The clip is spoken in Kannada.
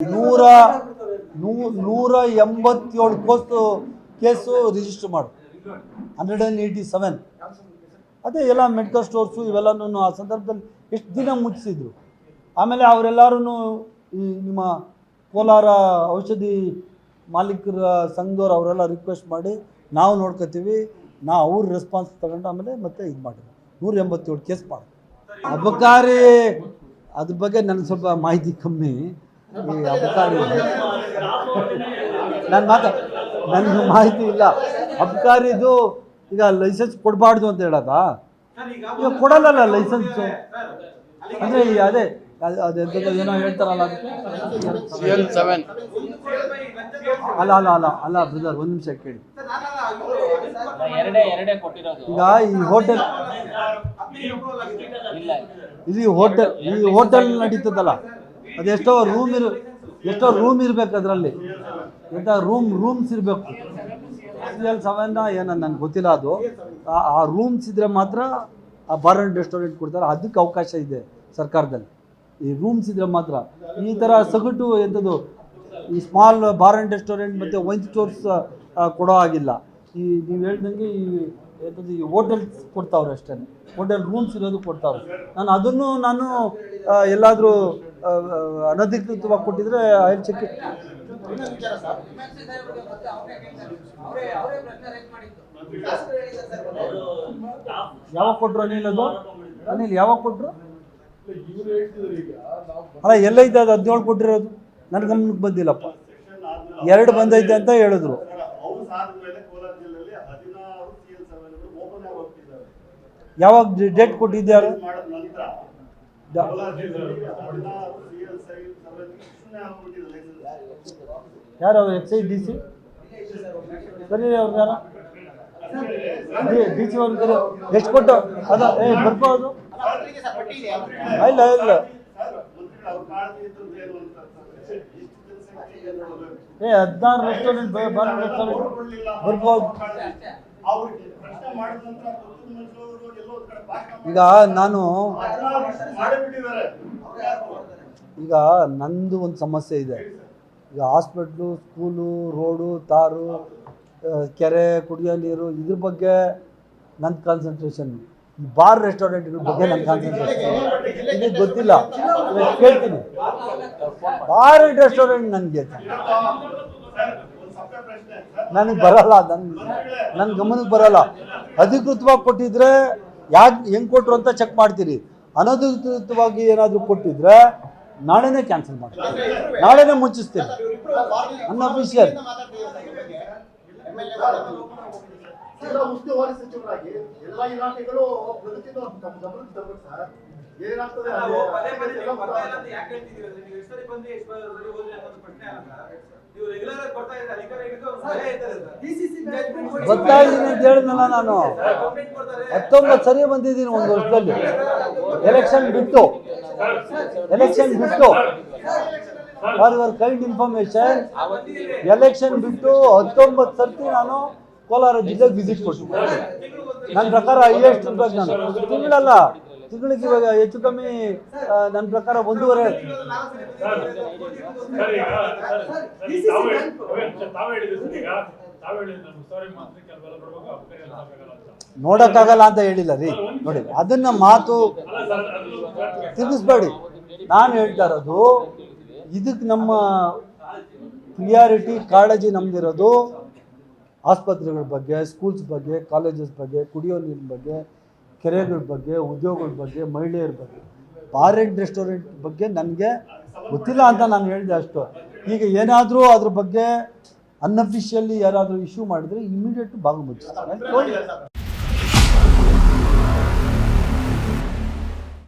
ನೂರ ನೂರ ಎಂಬತ್ತೇಳು ಕೋಸು ಕೇಸು ರಿಜಿಸ್ಟರ್ ಮಾಡು. ಹಂಡ್ರೆಡ್ ಆ್ಯಂಡ್ ಏಯ್ಟಿ ಸೆವೆನ್ ಅದೇ ಎಲ್ಲ ಮೆಡಿಕಲ್ ಸ್ಟೋರ್ಸು ಇವೆಲ್ಲನೂ ಆ ಸಂದರ್ಭದಲ್ಲಿ ಎಷ್ಟು ದಿನ ಮುಚ್ಚಿಸಿದ್ರು. ಆಮೇಲೆ ಅವರೆಲ್ಲರೂ ಈ ನಿಮ್ಮ ಕೋಲಾರ ಔಷಧಿ ಮಾಲೀಕರ ಸಂಘದವ್ರು ಅವರೆಲ್ಲ ರಿಕ್ವೆಸ್ಟ್ ಮಾಡಿ ನಾವು ನೋಡ್ಕೋತೀವಿ ನಾವು ಅವ್ರ ರೆಸ್ಪಾನ್ಸ್ ತಗೊಂಡು ಆಮೇಲೆ ಮತ್ತೆ ಇದು ಮಾಡಿದ್ರು. ನೂರ ಎಂಬತ್ತೇಳು ಕೇಸ್ ಮಾಡಿ. ಅಬಕಾರಿ, ಅದ್ರ ಬಗ್ಗೆ ನನಗೆ ಸ್ವಲ್ಪ ಮಾಹಿತಿ ಕಮ್ಮಿ. ಈ ಅಬಕಾರಿ ನಾನು ಮಾತಾ ನನಗೆ ಮಾಹಿತಿ ಇಲ್ಲ. ಅಬ್ಕಾರಿದು ಈಗ ಲೈಸೆನ್ಸ್ ಕೊಡಬಾರ್ದು ಅಂತ ಹೇಳೋದಾ? ಈಗ ಕೊಡಲ್ಲಲ್ಲ ಲೈಸೆನ್ಸು ಅಂದರೆ ಈ ಅದೇ ಅದು- ಅದು ಎಂಥದ್ದು ಏನೋ ಹೇಳ್ತಾರಲ್ಲ ಅಲ್ಲ ಅಲ್ಲ ಅಲ್ಲ ಅಲ್ಲ ಬ್ರದರ್ ಒಂದು ನಿಮಿಷ ಕೇಳಿ. ಎರಡೇ ಎರಡೇ ಕೊಟ್ಟಿರೋದು. ಈಗ ಈ ಹೋಟೆಲ್ ಇಲ್ಲ. ಇಲ್ಲಿ ಹೋಟೆಲ್ ಈ ಹೋಟೆಲ್ ನಡೀತದಲ್ಲ. ಅದೆಷ್ಟೋ ರೂಮ್ ಇರು ಎಷ್ಟೋ ರೂಮ್ ಇರ್ಬೇಕು ಅದರಲ್ಲಿ. ಎಂಥ ರೂಮ್ ರೂಮ್ಸ್ ಇರಬೇಕು. ಸಿ ಎಲ್ ಏನೋ ನನಗೆ ಗೊತ್ತಿಲ್ಲ ಅದು. ಆ- ರೂಮ್ಸ್ ಇದ್ರೆ ಮಾತ್ರ ಆ ಬಾರ್ ಅಂಡ್ ರೆಸ್ಟೋರೆಂಟ್ ಕೊಡ್ತಾರೆ. ಅದಕ್ಕೆ ಅವಕಾಶ ಇದೆ ಸರ್ಕಾರದಲ್ಲಿ. ಈ ರೂಮ್ಸ್ ಇದ್ರೆ ಮಾತ್ರ. ಈ ಥರ ಸಗಟು ಎಂಥದ್ದು ಈ ಸ್ಮಾಲ್ ಬಾರ್ ಅಂಡ್ ರೆಸ್ಟೋರೆಂಟ್ ಮತ್ತು ವೈನ್ ಸ್ಟೋರ್ಸ್ ಕೊಡೋ ಆಗಿಲ್ಲ ಈ ನೀವು ಹೇಳ್ದಂಗೆ ಈ ಎಂಥದ್ದು ಈ ಹೋಟೆಲ್ ಕೊಡ್ತಾವ್ರೆ ಅಷ್ಟೇ. ಹೋಟೆಲ್ ರೂಮ್ಸ್ ಇರೋದು ಕೊಡ್ತಾವ್ರೆ. ನಾನು ಅದನ್ನು ನಾನು ಎಲ್ಲಾದರೂ ಅನಧಿಕೃತವಾಗಿ ಕೊಟ್ಟಿದ್ರೆ ಐ ಚೆಕ್ ಯಾವಾಗ ಕೊಟ್ರು ಅನಿಲ್ ಅದು? ಅನಿಲ್ ಯಾವಾಗ ಕೊಟ್ರು? ಅಲ್ಲ, ಎಲ್ಲೈತೆ ಅದು? ಹದಿನೇಳು ಕೊಟ್ಟಿರೋದು. ನನ್ನ ಗಮನಕ್ಕೆ ಬಂದಿಲ್ಲಪ್ಪ. ಎರಡು ಬಂದೈತೆ ಅಂತ ಹೇಳಿದ್ರು ಅವ್ರು ಸಾದ ಮೇಲೆ ಕೋಲಾರ ಜಿಲ್ಲೆಯಲ್ಲಿ ಹದಿನಾರು ಸಿ ಎಲ್ ಸೆವೆನ್ ಓಪನ್ ಆಗಿ ಹೋಗ್ತಿದ್ದಾರೆ ಯಾವಾಗ ಡೇಟ್ ಕೊಟ್ಟಿದ್ಯಾರು ಮಾಡಿದ ನಂತರ ದ- ಕೋಲಾರ ಜಿಲ್ಲೆಯಲ್ಲಿ ಹದಿನಾರು ಸಿ ಎಲ್ ಸೆವೆನ್ ಶೂನ್ಯ ಡೇಟ್ ಕೊಟ್ಟಿದ್ದಾರೆ ಯಾರು ಅವ್ರು ಎಕ್ಸೈಸ್ ಡಿ ಸಿ ಬರೀ ಅವ್ರು ಯಾರ? ಡಿ ಸಿ ಅವ್ರ ಎಷ್ಟು ಕೊಟ್ಟು? ಅದ ಏ ಬರ್ಬೋದು ಇಲ್ಲ ಇಲ್ಲ? ಏ ಹದಿನಾರು ರೆಸ್ಟೋರೆಂಟ್ ಬರ್ಬೋದು ಈಗ ನಾನು ಈಗ ನಂದು ಒಂದು ಸಮಸ್ಯೆ ಇದೆ. ಈಗ ಹಾಸ್ಪಿಟ್ಲು ಸ್ಕೂಲು ರೋಡು ತಾರು ಕೆರೆ ಕುಡಿಯೋ ನೀರು ಇದ್ರ ಬಗ್ಗೆ ನನ್ನ ಕಾನ್ಸಂಟ್ರೇಷನ್ ಈ ಬಾರ್ ರೆಸ್ಟೋರೆಂಟ್ಗಳ ಬಗ್ಗೆ ನನ್ನ ಕಾನ್ಸಂಟ್ರೇಷನ್ ಇದು ಗೊತ್ತಿಲ್ಲ. ಕೇಳ್ತೀನಿ. ಬಾರ್ ರೆಸ್ಟೋರೆಂಟ್ ನನಗೆ. ನನಗೆ ಬರಲ್ಲ ನನ್ನ ನನ್ನ ಗಮನಕ್ಕೆ ಬರಲ್ಲ. ಅಧಿಕೃತವಾಗಿ ಕೊಟ್ಟಿದ್ರೆ ಯಾಕೆ ಹೆಂಗೆ ಕೊಟ್ಟರು ಅಂತ ಚೆಕ್ ಮಾಡ್ತೀರಿ. ಅನಧಿಕೃತವಾಗಿ ಏನಾದರೂ ಕೊಟ್ಟಿದ್ರೆ ನಾಳೆನೇ ಕ್ಯಾನ್ಸಲ್ ಮಾಡ್ತೀನಿ. ನಾಳೆನೇ ಮುಚ್ಚಿಸ್ತೀನಿ ಅನ್ಅಫಿಷಿಯಲ್ ಏನಾಗ್ತದೆ ಇಲ್ಲ ಅಂತ. ಹೇಳಿದ್ನಲ್ಲ ನಾನು. ಹತ್ತೊಂಬತ್ತು ಸರಿ ಬಂದಿದ್ದೀನಿ ಒಂದು ವರ್ಷದಲ್ಲಿ. ಎಲೆಕ್ಷನ್ ಬಿಟ್ಟು. ಎಲೆಕ್ಷನ್ ಬಿಟ್ಟು. For your kind information election ಬಿಟ್ಟು ಹತ್ತೊಂಬತ್ತು ಸರ್ತಿ ನಾನು ಕೋಲಾರ ಜಿಲ್ಲೆಗೆ ವಿಸಿಟ್ ಕೊಟ್ಟಿದ್ದೆ. ನನ್ನ ಪ್ರಕಾರ ಹೈಯೆಸ್ಟ್ ಇರ್ಬೇಕು ನಾನು. ತಿಂಗಳಲ್ಲ. ತಿಂಗಳಿಗೆ ಇವಾಗ ಹೆಚ್ಚು ಕಮ್ಮಿ ನನ್ನ ಪ್ರಕಾರ ಒಂದೂವರೆ ನೋಡಕ್ಕಾಗಲ್ಲ ಅಂತ ಹೇಳಿಲ್ಲ ರೀ. ನೋಡಿ, ಅದನ್ನ ಮಾತು ತಿಳಿಸ್ಬೇಡಿ. ನಾನು ಹೇಳ್ತಾ ಇರೋದು ಇದಕ್ಕೆ ನಮ್ಮ ಪ್ರಿಯಾರಿಟಿ ಕಾಳಜಿ ನಮ್ದಿರೋದು, ಆಸ್ಪತ್ರೆಗಳ ಬಗ್ಗೆ ಸ್ಕೂಲ್ಸ್ ಬಗ್ಗೆ ಕಾಲೇಜಸ್ ಬಗ್ಗೆ, ಕುಡಿಯೋ ನೀರಿನ ಬಗ್ಗೆ ಕೆರೆಗಳ ಬಗ್ಗೆ, ಉದ್ಯೋಗಗಳ ಬಗ್ಗೆ, ಮಹಿಳೆಯರ ಬಗ್ಗೆ ಬಾರ್ ರೆಸ್ಟೋರೆಂಟ್ ಬಗ್ಗೆ ನನಗೆ ಗೊತ್ತಿಲ್ಲ ಅಂತ ನಾನು ಹೇಳಿದೆ ಅಷ್ಟು. ಈಗ ಏನಾದರೂ ಅದ್ರ ಬಗ್ಗೆ ಅನ್ಅಫಿಷಿಯಲಿ ಯಾರಾದರೂ ಇಶ್ಯೂ ಮಾಡಿದರೆ ಇಮಿಡಿಯೇಟ್ ಭಾಗ ಮುಚ್ಚಿಸ್ತಾರೆ.